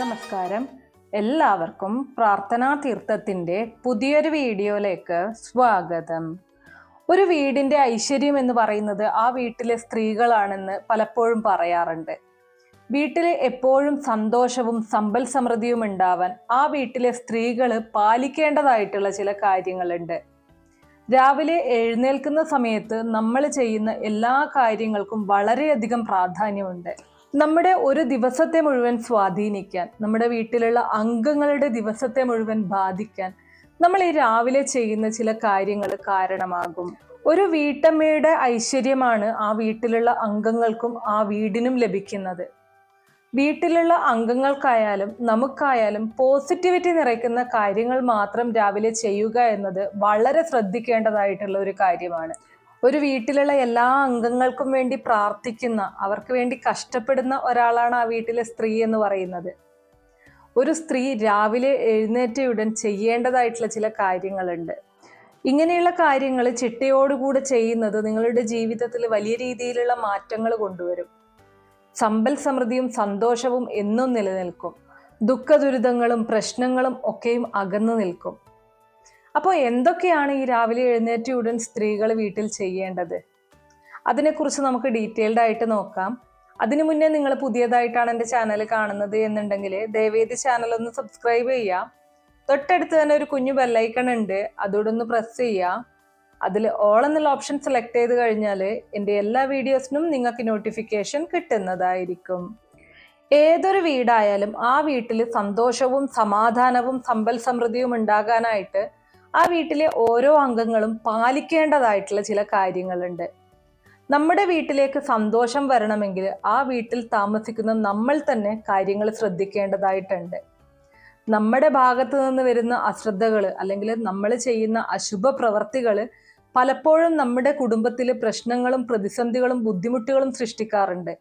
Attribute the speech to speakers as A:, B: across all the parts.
A: നമസ്കാരം. എല്ലാവർക്കും പ്രാർത്ഥനാ തീർത്ഥത്തിന്റെ പുതിയൊരു വീഡിയോയിലേക്ക് സ്വാഗതം. ഒരു വീടിന്റെ ഐശ്വര്യം എന്ന് പറയുന്നത് ആ വീട്ടിലെ സ്ത്രീകളാണെന്ന് പലപ്പോഴും പറയാറുണ്ട്. വീട്ടിൽ എപ്പോഴും സന്തോഷവും സമ്പൽ സമൃദ്ധിയും ഉണ്ടാവാൻ ആ വീട്ടിലെ സ്ത്രീകൾ പാലിക്കേണ്ടതായിട്ടുള്ള ചില കാര്യങ്ങളുണ്ട്. രാവിലെ എഴുന്നേൽക്കുന്ന സമയത്ത് നമ്മൾ ചെയ്യുന്ന എല്ലാ കാര്യങ്ങൾക്കും വളരെയധികം പ്രാധാന്യമുണ്ട്. നമ്മുടെ ഒരു ദിവസത്തെ മുഴുവൻ സ്വാധീനിക്കാൻ നമ്മുടെ വീട്ടിലുള്ള അംഗങ്ങളുടെ ദിവസത്തെ മുഴുവൻ ബാധിക്കാൻ നമ്മൾ ഈ രാവിലെ ചെയ്യുന്ന ചില കാര്യങ്ങൾ കാരണമാകും. ഒരു വീട്ടമ്മയുടെ ഐശ്വര്യമാണ് ആ വീട്ടിലുള്ള അംഗങ്ങൾക്കും ആ വീടിനും ലഭിക്കുന്നത്. വീട്ടിലുള്ള അംഗങ്ങൾക്കായാലും നമുക്കായാലും പോസിറ്റിവിറ്റി നിറയ്ക്കുന്ന കാര്യങ്ങൾ മാത്രം രാവിലെ ചെയ്യുക എന്നത് വളരെ ശ്രദ്ധിക്കേണ്ടതായിട്ടുള്ള ഒരു കാര്യമാണ്. ഒരു വീട്ടിലുള്ള എല്ലാ അംഗങ്ങൾക്കും വേണ്ടി പ്രാർത്ഥിക്കുന്ന അവർക്ക് വേണ്ടി കഷ്ടപ്പെടുന്ന ഒരാളാണ് ആ വീട്ടിലെ സ്ത്രീ എന്ന് പറയുന്നത്. ഒരു സ്ത്രീ രാവിലെ എഴുന്നേറ്റയുടൻ ചെയ്യേണ്ടതായിട്ടുള്ള ചില കാര്യങ്ങളുണ്ട്. ഇങ്ങനെയുള്ള കാര്യങ്ങൾ ചിട്ടയോടുകൂടെ ചെയ്യുന്നത് നിങ്ങളുടെ ജീവിതത്തിൽ വലിയ രീതിയിലുള്ള മാറ്റങ്ങൾ കൊണ്ടുവരും. സമ്പൽ സമൃദ്ധിയും സന്തോഷവും എന്നും നിലനിൽക്കും. ദുഃഖ ദുരിതങ്ങളും പ്രശ്നങ്ങളും ഒക്കെയും അകന്നു നിൽക്കും. അപ്പോൾ എന്തൊക്കെയാണ് ഈ രാവിലെ എഴുന്നേറ്റ ഉടൻ സ്ത്രീകൾ വീട്ടിൽ ചെയ്യേണ്ടത്? അതിനെക്കുറിച്ച് നമുക്ക് ഡീറ്റെയിൽഡ് ആയിട്ട് നോക്കാം. അതിനു മുന്നേ നിങ്ങൾ പുതിയതായിട്ടാണ് എന്റെ ചാനൽ കാണുന്നത് എന്നുണ്ടെങ്കിൽ ദയവേദി ചാനൽ ഒന്ന് സബ്സ്ക്രൈബ് ചെയ്യാം. തൊട്ടടുത്ത് തന്നെ ഒരു കുഞ്ഞു ബെല്ലൈക്കൺ ഉണ്ട്. അതോടെ ഒന്ന് പ്രസ് ചെയ്യാം. അതിൽ ഓൾ എന്നുള്ള ഓപ്ഷൻ സെലക്ട് ചെയ്ത് കഴിഞ്ഞാൽ എന്റെ എല്ലാ വീഡിയോസിനും നിങ്ങൾക്ക് നോട്ടിഫിക്കേഷൻ കിട്ടുന്നതായിരിക്കും. ഏതൊരു വീടായാലും ആ വീട്ടിൽ സന്തോഷവും സമാധാനവും സമ്പൽ സമൃദ്ധിയും ഉണ്ടാകാനായിട്ട് ആ വീട്ടിലെ ഓരോ അംഗങ്ങളും പാലിക്കേണ്ടതായിട്ടുള്ള ചില കാര്യങ്ങളുണ്ട്. നമ്മുടെ വീട്ടിലേക്ക് സന്തോഷം വരണമെങ്കിൽ ആ വീട്ടിൽ താമസിക്കുന്ന നമ്മൾ തന്നെ കാര്യങ്ങൾ ശ്രദ്ധിക്കേണ്ടതായിട്ടുണ്ട്. നമ്മുടെ ഭാഗത്തു നിന്ന് വരുന്ന അശ്രദ്ധകൾ അല്ലെങ്കിൽ നമ്മൾ ചെയ്യുന്ന അശുഭ പ്രവർത്തികൾ പലപ്പോഴും നമ്മുടെ കുടുംബത്തിൽ പ്രശ്നങ്ങളും പ്രതിസന്ധികളും ബുദ്ധിമുട്ടുകളും സൃഷ്ടിക്കാറുണ്ട്.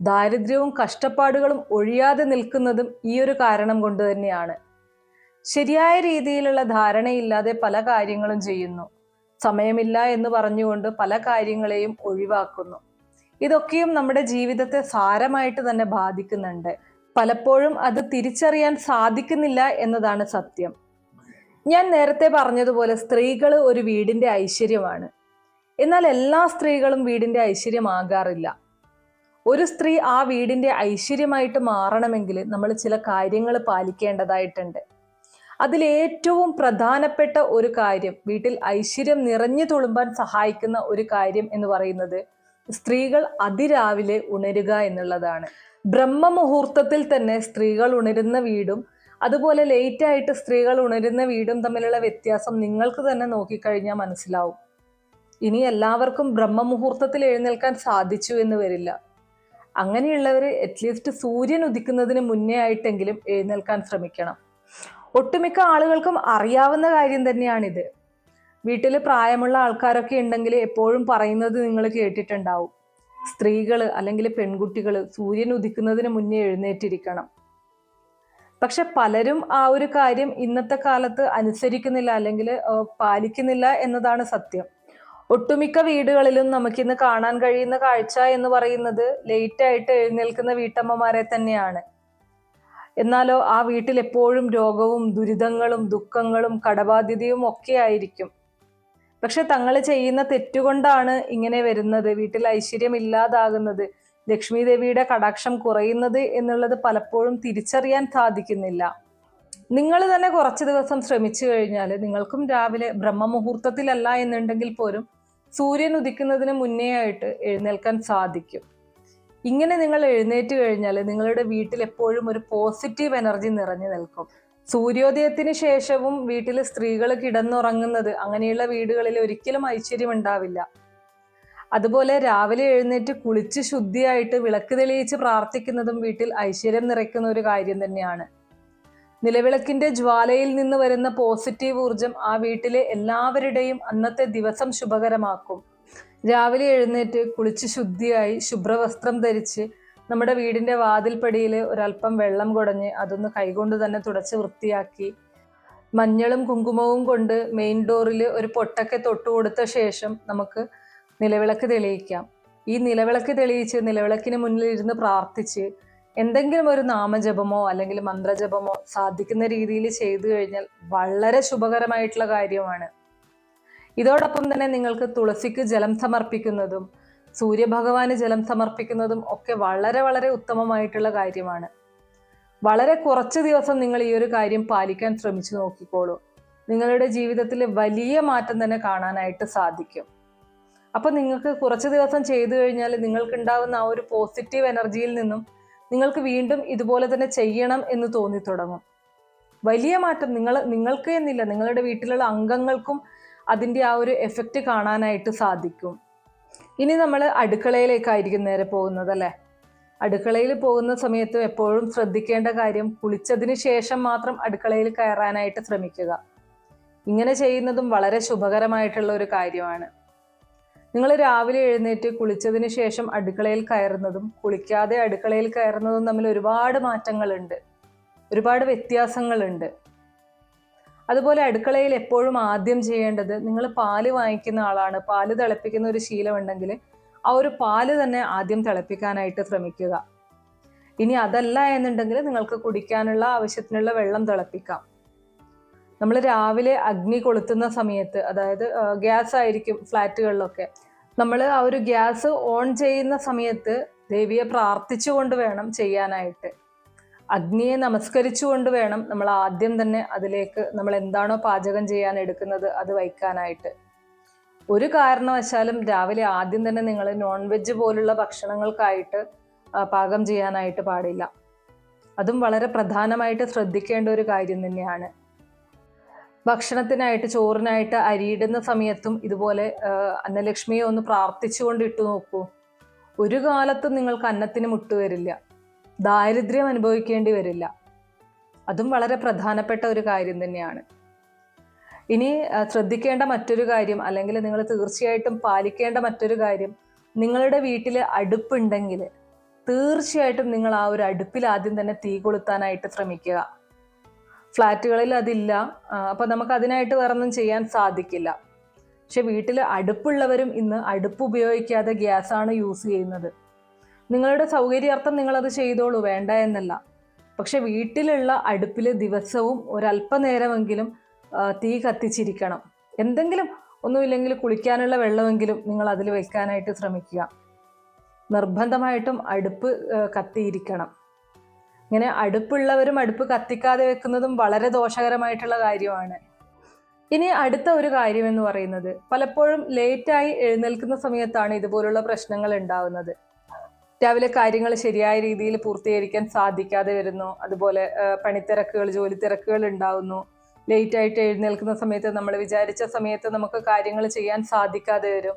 A: ദാരിദ്ര്യവും കഷ്ടപ്പാടുകളും ഒഴിയാതെ നിൽക്കുന്നതും ഈ ഒരു കാരണം കൊണ്ട് തന്നെയാണ്. ശരിയായ രീതിയിലുള്ള ധാരണയില്ലാതെ പല കാര്യങ്ങളും ചെയ്യുന്നു. സമയമില്ല എന്ന് പറഞ്ഞുകൊണ്ട് പല കാര്യങ്ങളെയും ഒഴിവാക്കുന്നു. ഇതൊക്കെയും നമ്മുടെ ജീവിതത്തെ സാരമായിട്ട് തന്നെ ബാധിക്കുന്നുണ്ട്. പലപ്പോഴും അത് തിരിച്ചറിയാൻ സാധിക്കുന്നില്ല എന്നതാണ് സത്യം. ഞാൻ നേരത്തെ പറഞ്ഞതുപോലെ സ്ത്രീകൾ ഒരു വീടിന്റെ ഐശ്വര്യമാണ്. എന്നാൽ എല്ലാ സ്ത്രീകളും വീടിന്റെ ഐശ്വര്യമാകാറില്ല. ഒരു സ്ത്രീ ആ വീടിന്റെ ഐശ്വര്യമായിട്ട് മാറണമെങ്കിൽ നമ്മൾ ചില കാര്യങ്ങൾ പാലിക്കേണ്ടതായിട്ടുണ്ട്. അതിലേറ്റവും പ്രധാനപ്പെട്ട ഒരു കാര്യം വീട്ടിൽ ഐശ്വര്യം നിറഞ്ഞു തുളുമ്പാൻ സഹായിക്കുന്ന ഒരു കാര്യം എന്ന് പറയുന്നത് സ്ത്രീകൾ അതിരാവിലെ ഉണരുക എന്നുള്ളതാണ്. ബ്രഹ്മ മുഹൂർത്തത്തിൽ തന്നെ സ്ത്രീകൾ ഉണരുന്ന വീടും അതുപോലെ ലേറ്റ് ആയിട്ട് സ്ത്രീകൾ ഉണരുന്ന വീടും തമ്മിലുള്ള വ്യത്യാസം നിങ്ങൾക്ക് തന്നെ നോക്കിക്കഴിഞ്ഞാൽ മനസ്സിലാവും. ഇനി എല്ലാവർക്കും ബ്രഹ്മ മുഹൂർത്തത്തിൽ എഴുന്നേൽക്കാൻ സാധിച്ചു എന്ന് വരില്ല. അങ്ങനെയുള്ളവർ അറ്റ്ലീസ്റ്റ് സൂര്യൻ ഉദിക്കുന്നതിന് മുന്നേ ആയിട്ടെങ്കിലും എഴുന്നേൽക്കാൻ ശ്രമിക്കണം. ഒട്ടുമിക്ക ആളുകൾക്കും അറിയാവുന്ന കാര്യം തന്നെയാണിത്. വീട്ടിൽ പ്രായമുള്ള ആൾക്കാരൊക്കെ ഉണ്ടെങ്കിൽ എപ്പോഴും പറയുന്നത് നിങ്ങൾ കേട്ടിട്ടുണ്ടാവും. സ്ത്രീകൾ അല്ലെങ്കിൽ പെൺകുട്ടികൾ സൂര്യൻ ഉദിക്കുന്നതിന് മുന്നേ എഴുന്നേറ്റിരിക്കണം. പക്ഷെ പലരും ആ ഒരു കാര്യം ഇന്നത്തെ കാലത്ത് അനുസരിക്കുന്നില്ല അല്ലെങ്കിൽ പാലിക്കുന്നില്ല എന്നതാണ് സത്യം. ഒട്ടുമിക്ക വീടുകളിലും നമുക്കിന്ന് കാണാൻ കഴിയുന്ന കാഴ്ച എന്ന് പറയുന്നത് ലേറ്റ് ആയിട്ട് എഴുന്നേൽക്കുന്ന വീട്ടമ്മമാരെ തന്നെയാണ്. എന്നാലോ ആ വീട്ടിൽ എപ്പോഴും രോഗവും ദുരിതങ്ങളും ദുഃഖങ്ങളും കടബാധ്യതയും ഒക്കെ ആയിരിക്കും. പക്ഷെ തങ്ങൾ ചെയ്യുന്ന തെറ്റുകൊണ്ടാണ് ഇങ്ങനെ വരുന്നത്. വീട്ടിൽ ഐശ്വര്യം ഇല്ലാതാകുന്നത്. ലക്ഷ്മി ദേവിയുടെ കടാക്ഷം കുറയുന്നത് എന്നുള്ളത് പലപ്പോഴും തിരിച്ചറിയാൻ സാധിക്കുന്നില്ല. നിങ്ങൾ തന്നെ കുറച്ച് ദിവസം ശ്രമിച്ചു കഴിഞ്ഞാൽ നിങ്ങൾക്കും രാവിലെ ബ്രഹ്മമുഹൂർത്തത്തിലല്ല എന്നുണ്ടെങ്കിൽ പോലും സൂര്യൻ ഉദിക്കുന്നതിന് മുന്നേ ആയിട്ട് എഴുന്നേൽക്കാൻ സാധിക്കും. ഇങ്ങനെ നിങ്ങൾ എഴുന്നേറ്റ് കഴിഞ്ഞാൽ നിങ്ങളുടെ വീട്ടിൽ എപ്പോഴും ഒരു പോസിറ്റീവ് എനർജി നിറഞ്ഞു നിൽക്കും. സൂര്യോദയത്തിന് ശേഷവും വീട്ടിൽ സ്ത്രീകൾ കിടന്നുറങ്ങുന്നത് അങ്ങനെയുള്ള വീടുകളിൽ ഒരിക്കലും ഐശ്വര്യം ഉണ്ടാവില്ല. അതുപോലെ രാവിലെ എഴുന്നേറ്റ് കുളിച്ച് ശുദ്ധിയായിട്ട് വിളക്ക് തെളിയിച്ച് പ്രാർത്ഥിക്കുന്നതും വീട്ടിൽ ഐശ്വര്യം നിറയ്ക്കുന്ന ഒരു കാര്യം തന്നെയാണ്. നിലവിളക്കിന്റെ ജ്വാലയിൽ നിന്ന് വരുന്ന പോസിറ്റീവ് ഊർജം ആ വീട്ടിലെ എല്ലാവരുടെയും അന്നത്തെ ദിവസം ശുഭകരമാക്കും. രാവിലെ എഴുന്നേറ്റ് കുളിച്ച് ശുദ്ധിയായി ശുഭ്രവസ്ത്രം ധരിച്ച് നമ്മുടെ വീടിന്റെ വാതിൽപ്പടിയിൽ ഒരല്പം വെള്ളം കുടഞ്ഞ് അതൊന്ന് കൈകൊണ്ട് തന്നെ തുടച്ച് വൃത്തിയാക്കി മഞ്ഞളും കുങ്കുമവും കൊണ്ട് മെയിൻ ഡോറിൽ ഒരു പൊട്ടൊക്കെ തൊട്ടു കൊടുത്ത ശേഷം നമുക്ക് നിലവിളക്ക് തെളിയിക്കാം. ഈ നിലവിളക്ക് തെളിയിച്ച് നിലവിളക്കിന് മുന്നിൽ ഇരുന്ന് പ്രാർത്ഥിച്ച് എന്തെങ്കിലും ഒരു നാമജപമോ അല്ലെങ്കിൽ മന്ത്രജപമോ സാധിക്കുന്ന രീതിയിൽ ചെയ്തു കഴിഞ്ഞാൽ വളരെ ശുഭകരമായിട്ടുള്ള കാര്യമാണ്. ഇതോടൊപ്പം തന്നെ നിങ്ങൾക്ക് തുളസിക്ക് ജലം സമർപ്പിക്കുന്നതും സൂര്യഭഗവാന് ജലം സമർപ്പിക്കുന്നതും ഒക്കെ വളരെ വളരെ ഉത്തമമായിട്ടുള്ള കാര്യമാണ്. വളരെ കുറച്ച് ദിവസം നിങ്ങൾ ഈ ഒരു കാര്യം പാലിക്കാൻ ശ്രമിച്ചു നോക്കിക്കോളൂ. നിങ്ങളുടെ ജീവിതത്തിൽ വലിയ മാറ്റം തന്നെ കാണാനായിട്ട് സാധിക്കും. അപ്പോൾ നിങ്ങൾക്ക് കുറച്ച് ദിവസം ചെയ്തു കഴിഞ്ഞാൽ നിങ്ങൾക്ക് ഉണ്ടാകുന്ന ആ ഒരു പോസിറ്റീവ് എനർജിയിൽ നിന്നും നിങ്ങൾക്ക് വീണ്ടും ഇതുപോലെ തന്നെ ചെയ്യണം എന്ന് തോന്നി തുടങ്ങും. വലിയ മാറ്റം നിങ്ങൾ നിങ്ങൾക്ക് എന്നില്ല നിങ്ങളുടെ വീട്ടിലുള്ള അംഗങ്ങൾക്കും അതിന്റെ ആ ഒരു എഫക്റ്റ് കാണാനായിട്ട് സാധിക്കും. ഇനി നമ്മൾ അടുക്കളയിലേക്കായിരിക്കും നേരെ പോകുന്നത് അല്ലേ? അടുക്കളയിൽ പോകുന്ന സമയത്ത് എപ്പോഴും ശ്രദ്ധിക്കേണ്ട കാര്യം കുളിച്ചതിന് ശേഷം മാത്രം അടുക്കളയിൽ കയറാനായിട്ട് ശ്രമിക്കുക. ഇങ്ങനെ ചെയ്യുന്നതും വളരെ ശുഭകരമായിട്ടുള്ള ഒരു കാര്യമാണ്. നിങ്ങൾ രാവിലെ എഴുന്നേറ്റ് കുളിച്ചതിന് ശേഷം അടുക്കളയിൽ കയറുന്നതും കുളിക്കാതെ അടുക്കളയിൽ കയറുന്നതും തമ്മിൽ ഒരുപാട് മാറ്റങ്ങളുണ്ട്. ഒരുപാട് വ്യത്യാസങ്ങളുണ്ട്. അതുപോലെ അടുക്കളയിൽ എപ്പോഴും ആദ്യം ചെയ്യേണ്ടത് നിങ്ങൾ പാൽ വാങ്ങിക്കുന്ന ആളാണ്. പാൽ തിളപ്പിക്കുന്ന ഒരു ശീലമുണ്ടെങ്കിൽ ആ ഒരു പാൽ തന്നെ ആദ്യം തിളപ്പിക്കാനായിട്ട് ശ്രമിക്കുക. ഇനി അതല്ല എന്നുണ്ടെങ്കിൽ നിങ്ങൾക്ക് കുടിക്കാനുള്ള ആവശ്യത്തിനുള്ള വെള്ളം തിളപ്പിക്കാം. നമ്മൾ രാവിലെ അഗ്നി കൊളുത്തുന്ന സമയത്ത് അതായത് ഗ്യാസ് ആയിരിക്കും ഫ്ലാറ്റുകളിലൊക്കെ. നമ്മൾ ആ ഒരു ഗ്യാസ് ഓൺ ചെയ്യുന്ന സമയത്ത് ദേവിയെ പ്രാർത്ഥിച്ചുകൊണ്ട് വേണം ചെയ്യാനായിട്ട്. അഗ്നിയെ നമസ്കരിച്ചുകൊണ്ട് വേണം നമ്മൾ ആദ്യം തന്നെ അതിലേക്ക് നമ്മൾ എന്താണോ പാചകം ചെയ്യാൻ എടുക്കുന്നത് അത് വയ്ക്കാനായിട്ട്. ഒരു കാരണവശാലും രാവിലെ ആദ്യം തന്നെ നിങ്ങൾ നോൺ വെജ് പോലുള്ള ഭക്ഷണങ്ങൾക്കായിട്ട് പാകം ചെയ്യാനായിട്ട് പാടില്ല. അതും വളരെ പ്രധാനമായിട്ട് ശ്രദ്ധിക്കേണ്ട ഒരു കാര്യം തന്നെയാണ്. ഭക്ഷണത്തിനായിട്ട് ചോറിനായിട്ട് അരിയിടുന്ന സമയത്തും ഇതുപോലെ അന്നലക്ഷ്മിയെ ഒന്ന് പ്രാർത്ഥിച്ചുകൊണ്ട് ഇട്ടു നോക്കൂ. ഒരു കാലത്തും നിങ്ങൾക്ക് അന്നത്തിന് മുട്ടുവരില്ല ദാരിദ്ര്യം അനുഭവിക്കേണ്ടി വരില്ല. അതും വളരെ പ്രധാനപ്പെട്ട ഒരു കാര്യം തന്നെയാണ്. ഇനി ശ്രദ്ധിക്കേണ്ട മറ്റൊരു കാര്യം അല്ലെങ്കിൽ നിങ്ങൾ തീർച്ചയായിട്ടും പാലിക്കേണ്ട മറ്റൊരു കാര്യം നിങ്ങളുടെ വീട്ടിൽ അടുപ്പുണ്ടെങ്കിൽ തീർച്ചയായിട്ടും നിങ്ങൾ ആ ഒരു അടുപ്പിൽ ആദ്യം തന്നെ തീ കൊളുത്താനായിട്ട് ശ്രമിക്കുക. ഫ്ലാറ്റുകളിൽ അതില്ല. അപ്പൊ നമുക്ക് അതിനായിട്ട് വേറൊന്നും ചെയ്യാൻ സാധിക്കില്ല. പക്ഷെ വീട്ടിൽ അടുപ്പുള്ളവരും ഇന്ന് അടുപ്പ് ഉപയോഗിക്കാതെ ഗ്യാസാണ് യൂസ് ചെയ്യുന്നത്. നിങ്ങളുടെ സൗകര്യാർത്ഥം നിങ്ങളത് ചെയ്തോളൂ വേണ്ട എന്നല്ല. പക്ഷെ വീട്ടിലുള്ള അടുപ്പിൽ ദിവസവും ഒരല്പനേരമെങ്കിലും തീ കത്തിച്ചിരിക്കണം. എന്തെങ്കിലും ഒന്നുമില്ലെങ്കിൽ കുളിക്കാനുള്ള വെള്ളമെങ്കിലും നിങ്ങൾ അതിൽ വയ്ക്കാനായിട്ട് ശ്രമിക്കുക. നിർബന്ധമായിട്ടും അടുപ്പ് കത്തിയിരിക്കണം. ഇങ്ങനെ അടുപ്പുള്ളവരും അടുപ്പ് കത്തിക്കാതെ വെക്കുന്നതും വളരെ ദോഷകരമായിട്ടുള്ള കാര്യമാണ്. ഇനി അടുത്ത ഒരു കാര്യം എന്ന് പറയുന്നത് പലപ്പോഴും ലേറ്റായി എഴുന്നേൽക്കുന്ന സമയത്താണ് ഇതുപോലുള്ള പ്രശ്നങ്ങൾ ഉണ്ടാവുന്നത്. രാവിലെ കാര്യങ്ങൾ ശരിയായ രീതിയിൽ പൂർത്തീകരിക്കാൻ സാധിക്കാതെ വരുന്നു. അതുപോലെ പണിത്തിരക്കുകൾ ജോലി തിരക്കുകൾ ഉണ്ടാവുന്നു. ലേറ്റ് ആയിട്ട് എഴുന്നേൽക്കുന്ന സമയത്ത് നമ്മൾ വിചാരിച്ച സമയത്ത് നമുക്ക് കാര്യങ്ങൾ ചെയ്യാൻ സാധിക്കാതെ വരും.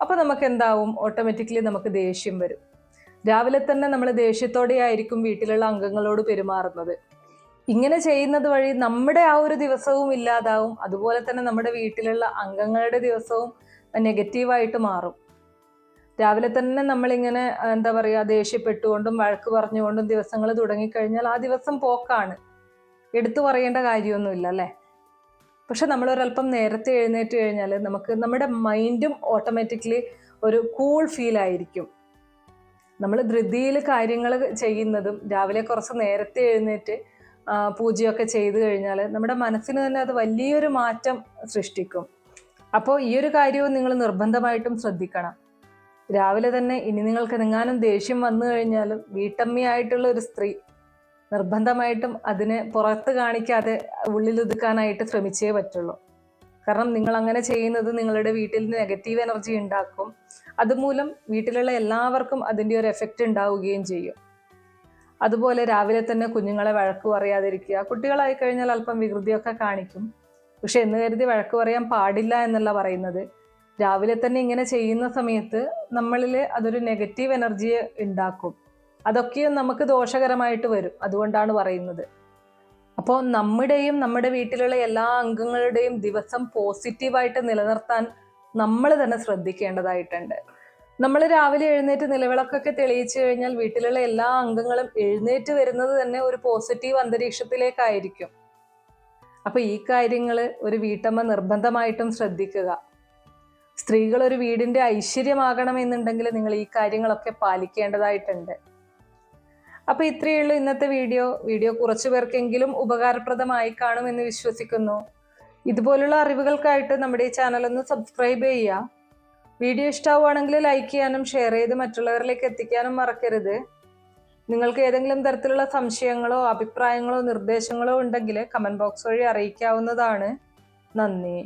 A: അപ്പോൾ നമുക്ക് എന്താവും? ഓട്ടോമാറ്റിക്കലി നമുക്ക് ദേഷ്യം വരും. രാവിലെ തന്നെ നമ്മൾ ദേഷ്യത്തോടെ ആയിരിക്കും വീട്ടിലുള്ള അംഗങ്ങളോട് പെരുമാറുന്നത്. ഇങ്ങനെ ചെയ്യുന്നത് വഴി നമ്മുടെ ആ ഒരു ദിവസവും ഇല്ലാതാവും. അതുപോലെ തന്നെ നമ്മുടെ വീട്ടിലുള്ള അംഗങ്ങളുടെ ദിവസവും നെഗറ്റീവായിട്ട് മാറും. രാവിലെ തന്നെ നമ്മളിങ്ങനെ എന്താ പറയുക ദേഷ്യപ്പെട്ടുകൊണ്ടും വഴക്ക് പറഞ്ഞുകൊണ്ടും ദിവസങ്ങൾ തുടങ്ങിക്കഴിഞ്ഞാൽ ആ ദിവസം പോക്കാണ്. എടുത്തു പറയേണ്ട കാര്യമൊന്നുമില്ല അല്ലേ? പക്ഷെ നമ്മൾ ഒരല്പം നേരത്തെ എഴുന്നേറ്റ് കഴിഞ്ഞാൽ നമുക്ക് നമ്മുടെ മൈൻഡും ഓട്ടോമാറ്റിക്കലി ഒരു കൂൾ ഫീൽ ആയിരിക്കും നമ്മൾ ധൃതിയിൽ കാര്യങ്ങൾ ചെയ്യുന്നതും രാവിലെ കുറച്ച് നേരത്തെ എഴുന്നേറ്റ് പൂജയൊക്കെ ചെയ്തു കഴിഞ്ഞാൽ നമ്മുടെ മനസ്സിന് തന്നെ അത് വലിയൊരു മാറ്റം സൃഷ്ടിക്കും. അപ്പോൾ ഈ ഒരു കാര്യവും നിങ്ങൾ നിർബന്ധമായിട്ടും ശ്രദ്ധിക്കണം. രാവിലെ തന്നെ ഇനി നിങ്ങൾക്ക് എങ്ങാനും ദേഷ്യം വന്നു കഴിഞ്ഞാലും വീട്ടമ്മയായിട്ടുള്ള ഒരു സ്ത്രീ നിർബന്ധമായിട്ടും അതിനെ പുറത്ത് കാണിക്കാതെ ഉള്ളിൽ ഉള്ളിലൊതുക്കാനായിട്ട് ശ്രമിച്ചേ പറ്റുള്ളൂ. കാരണം നിങ്ങൾ അങ്ങനെ ചെയ്യുന്നത് നിങ്ങളുടെ വീട്ടിൽ നെഗറ്റീവ് എനർജി ഉണ്ടാക്കും. അതുമൂലം വീട്ടിലുള്ള എല്ലാവർക്കും അതിന്റെ ഒരു എഫക്റ്റ് ഉണ്ടാവുകയും ചെയ്യും. അതുപോലെ രാവിലെ തന്നെ കുഞ്ഞുങ്ങളെ വഴക്ക് പറയാതിരിക്കുക. കുട്ടികളായി കഴിഞ്ഞാൽ അല്പം വികൃതിയൊക്കെ കാണിക്കും. പക്ഷെ എന്ന് കരുതി വഴക്ക് പറയാൻ പാടില്ല എന്നല്ല പറയുന്നത്. രാവിലെ തന്നെ ഇങ്ങനെ ചെയ്യുന്ന സമയത്ത് നമ്മളിൽ അതൊരു നെഗറ്റീവ് എനർജി ഉണ്ടാക്കും അതൊക്കെയും നമുക്ക് ദോഷകരമായിട്ട് വരും അതുകൊണ്ടാണ് പറയുന്നത്. അപ്പോൾ നമ്മുടെയും നമ്മുടെ വീട്ടിലുള്ള എല്ലാ അംഗങ്ങളുടെയും ദിവസം പോസിറ്റീവായിട്ട് നിലനിർത്താൻ നമ്മൾ തന്നെ ശ്രദ്ധിക്കേണ്ടതായിട്ടുണ്ട്. നമ്മൾ രാവിലെ എഴുന്നേറ്റ് നിലവിളക്കൊക്കെ തെളിയിച്ചു കഴിഞ്ഞാൽ വീട്ടിലുള്ള എല്ലാ അംഗങ്ങളും എഴുന്നേറ്റ് വരുന്നത് തന്നെ ഒരു പോസിറ്റീവ് അന്തരീക്ഷത്തിലേക്കായിരിക്കും. അപ്പൊ ഈ കാര്യങ്ങൾ ഒരു വീട്ടമ്മ നിർബന്ധമായിട്ടും ശ്രദ്ധിക്കുക. സ്ത്രീകൾ ഒരു വീടിന്റെ ഐശ്വര്യമാകണമെന്നുണ്ടെങ്കിൽ നിങ്ങൾ ഈ കാര്യങ്ങളൊക്കെ പാലിക്കേണ്ടതായിട്ടുണ്ട്. അപ്പൊ ഇത്രയേ ഉള്ളൂ ഇന്നത്തെ വീഡിയോ. വീഡിയോ കുറച്ചു പേർക്കെങ്കിലും ഉപകാരപ്രദമായി കാണുമെന്ന് വിശ്വസിക്കുന്നു. ഇതുപോലുള്ള അറിവുകൾക്കായിട്ട് നമ്മുടെ ഈ ചാനൽ ഒന്ന് സബ്സ്ക്രൈബ് ചെയ്യുക. വീഡിയോ ഇഷ്ടമാവുകയാണെങ്കിൽ ലൈക്ക് ചെയ്യാനും ഷെയർ ചെയ്ത് മറ്റുള്ളവരിലേക്ക് എത്തിക്കാനും മറക്കരുത്. നിങ്ങൾക്ക് ഏതെങ്കിലും തരത്തിലുള്ള സംശയങ്ങളോ അഭിപ്രായങ്ങളോ നിർദ്ദേശങ്ങളോ ഉണ്ടെങ്കിൽ കമന്റ് ബോക്സ് വഴി അറിയിക്കാവുന്നതാണ്. നന്ദി.